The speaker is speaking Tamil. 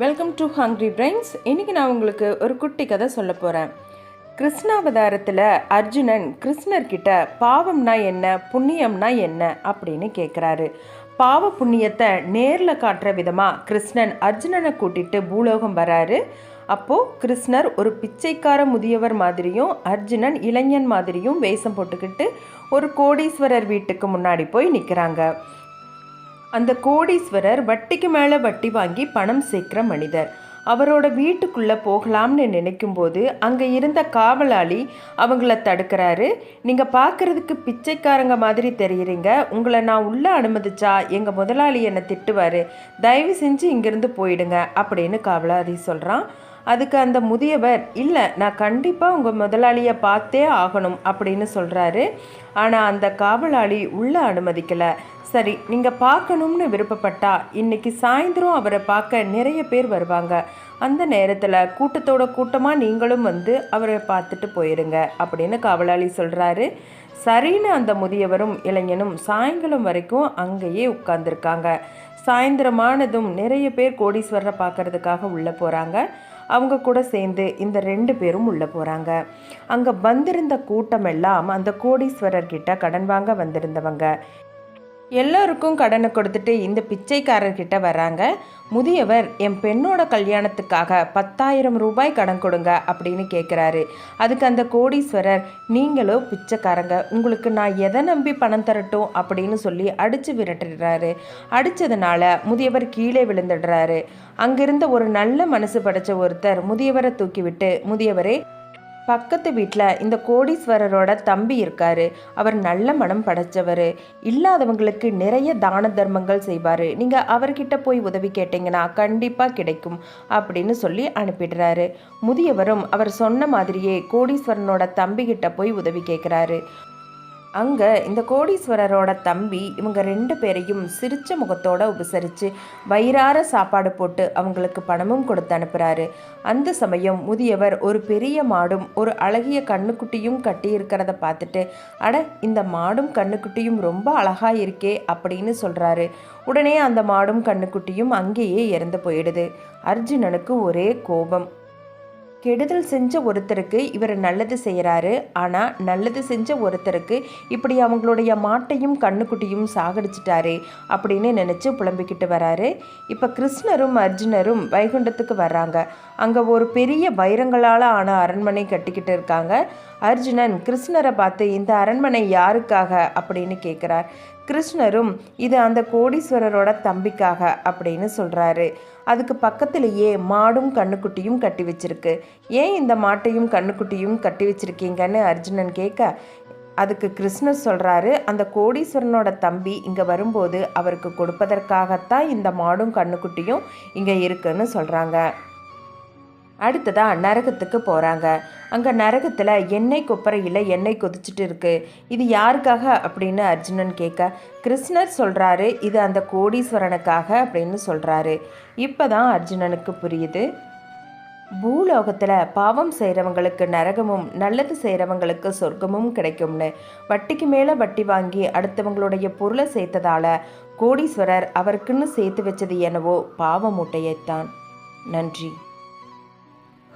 வெல்கம் டு ஹங்க்ரி பிரைன்ஸ் இன்றைக்கி நான் உங்களுக்கு ஒரு குட்டி கதை சொல்ல போகிறேன் கிருஷ்ணாவதாரத்தில் அர்ஜுனன் கிருஷ்ணர்கிட்ட பாவம்னா என்ன? புண்ணியம்னா என்ன? அப்படின்னு கேட்குறாரு பாவ புண்ணியத்தை நேரில் காட்டுற விதமாக கிருஷ்ணன் அர்ஜுனனை கூட்டிட்டு பூலோகம் வராரு. அப்போது கிருஷ்ணர் ஒரு பிச்சைக்கார முதியவர் மாதிரியும் அர்ஜுனன் இளைஞன் மாதிரியும் வேஷம் போட்டுக்கிட்டு ஒரு கோடீஸ்வரர் வீட்டுக்கு முன்னாடி போய் நிற்கிறாங்க அந்த கோடீஸ்வரர் வட்டிக்கு மேலே வட்டி வாங்கி பணம் சேர்க்கிற மனிதர். அவரோட வீட்டுக்குள்ளே போகலாம்னு நினைக்கும்போது அங்கே இருந்த காவலாளி அவங்கள தடுக்கிறாரு. நீங்கள் பார்க்குறதுக்கு பிச்சைக்காரங்க மாதிரி தெரியுறீங்க. உங்களை நான் உள்ளே அனுமதிச்சா எங்கள் முதலாளி என்னை திட்டுவார்? தயவு செஞ்சு இங்கேருந்து போயிடுங்க அப்படின்னு காவலாளி சொல்கிறான் அதுக்கு அந்த முதியவர் இல்லை நான் கண்டிப்பாக உங்கள் முதலாளியை பார்த்தே ஆகணும் அப்படின்னு சொல்கிறாரு ஆனால் அந்த காவலாளி உள்ளே அனுமதிக்கலை. சரி நீங்கள் பார்க்கணும்னு விருப்பப்பட்டா இன்னைக்கு சாயந்தரம் அவரை பார்க்க நிறைய பேர் வருவாங்க. அந்த நேரத்தில் கூட்டத்தோட கூட்டமாக நீங்களும் வந்து அவரை பார்த்துட்டு போயிருங்க அப்படின்னு காவலாளி சொல்கிறாரு சரின்னு அந்த முதியவரும் இளைஞனும் சாயங்காலம் வரைக்கும் அங்கேயே உட்கார்ந்துருக்காங்க. சாயந்தரமானதும் நிறைய பேர் கோடீஸ்வரரை பார்க்கறதுக்காக உள்ளே போகிறாங்க அவங்க கூட சேர்ந்து இந்த ரெண்டு பேரும் உள்ளே போகிறாங்க அங்கே வந்திருந்த கூட்டமெல்லாம் அந்த கோடீஸ்வரர்கிட்ட கடன் வாங்க வந்திருந்தவங்க. எல்லோருக்கும் கடனை கொடுத்துட்டு இந்த பிச்சைக்காரர்கிட்ட வராங்க. முதியவர் என் பெண்ணோட கல்யாணத்துக்காக பத்தாயிரம் ரூபாய் கடன் கொடுங்க அப்படின்னு கேட்குறாரு அதுக்கு அந்த கோடீஸ்வரர் நீங்களோ பிச்சைக்காரங்க உங்களுக்கு நான் எதை நம்பி பணம் தரட்டும்? அப்படின்னு சொல்லி அடித்து விரட்டுறாரு. அடித்ததுனால முதியவர் கீழே விழுந்துடுறாரு. அங்கிருந்த ஒரு நல்ல மனசு படைச்ச ஒருத்தர் முதியவரை தூக்கிவிட்டு முதியவரே பக்கத்து வீட்டில் இந்த கோடீஸ்வரரோட தம்பி இருக்காரு. அவர் நல்ல மனம் படைச்சவர். இல்லாதவங்களுக்கு நிறைய தான தர்மங்கள் செய்வார். நீங்கள் அவர்கிட்ட போய் உதவி கேட்டிங்கன்னா கண்டிப்பாக கிடைக்கும் அப்படின்னு சொல்லி அனுப்பிடுறாரு. முதியவரும் அவர் சொன்ன மாதிரியே கோடீஸ்வரனோட தம்பிகிட்ட போய் உதவி கேட்குறாரு அங்கே இந்த கோடீஸ்வரரோட தம்பி இவங்க ரெண்டு பேரையும் சிரிச்ச முகத்தோட உபசரித்து வயிறார சாப்பாடு போட்டு அவங்களுக்கு பணமும் கொடுத்து அனுப்புகிறாரு அந்த சமயம் முதியவர் ஒரு பெரிய மாடும் ஒரு அழகிய கண்ணுக்குட்டியும் கட்டியிருக்கிறத பார்த்துட்டு அட இந்த மாடும் கண்ணுக்குட்டியும் ரொம்ப அழகா இருக்கே அப்படின்னு சொல்கிறாரு உடனே அந்த மாடும் கண்ணுக்குட்டியும் அங்கேயே இறந்து போயிடுது. அர்ஜுனனுக்கு ஒரே கோபம். கெடுதல் செஞ்ச ஒருத்தருக்கு இவர் நல்லது செய்கிறாரு ஆனால் நல்லது செஞ்ச ஒருத்தருக்கு இப்படி அவங்களுடைய மாட்டையும் கண்ணுக்குட்டியும் சாகடிச்சிட்டாரு அப்படின்னு நினச்சி புலம்பிக்கிட்டு வராரு. இப்போ கிருஷ்ணரும் அர்ஜுனரும் வைகுண்டத்துக்கு வர்றாங்க. அங்கே ஒரு பெரிய வைரங்களால் ஆன அரண்மனை கட்டிக்கிட்டு இருக்காங்க. அர்ஜுனன் கிருஷ்ணரை பார்த்து இந்த அரண்மனை யாருக்காக? அப்படின்னு கேட்குறார் கிருஷ்ணரும் இது அந்த கோடீஸ்வரரோட தம்பிக்காக அப்படின்னு சொல்கிறாரு அதுக்கு பக்கத்திலேயே மாடும் கண்ணுக்குட்டியும் கட்டி வச்சிருக்கு. ஏன் இந்த மாட்டையும் கண்ணுக்குட்டியும் கட்டி வச்சிருக்கீங்கன்னு அர்ஜுனன் கேட்க அதுக்கு கிருஷ்ணர் சொல்கிறாரு அந்த கோடீஸ்வரனோட தம்பி இங்கே வரும்போது அவருக்கு கொடுப்பதற்காகத்தான் இந்த மாடும் கண்ணுக்குட்டியும் இங்கே இருக்குன்னு சொல்கிறாங்க அடுத்ததாக நரகத்துக்கு போகிறாங்க அங்கே நரகத்தில் எண்ணெய் கொப்பரையில் எண்ணெய் கொதிச்சுட்டு இருக்கு. இது யாருக்காக அப்படின்னு அர்ஜுனன் கேட்க கிருஷ்ணர் சொல்கிறாரு இது அந்த கோடீஸ்வரனுக்காக அப்படின்னு சொல்கிறாரு இப்போ தான் அர்ஜுனனுக்கு புரியுது. பூலோகத்தில் பாவம் செய்கிறவங்களுக்கு நரகமும் நல்லது செய்கிறவங்களுக்கு சொர்க்கமும் கிடைக்கும்னு. வட்டிக்கு மேலே வட்டி வாங்கி அடுத்தவங்களுடைய பொருளை சேர்த்ததால கோடீஸ்வரர் அவருக்குன்னு சேர்த்து வச்சது என்னவோ பாவ மூட்டையைத்தான். நன்றி.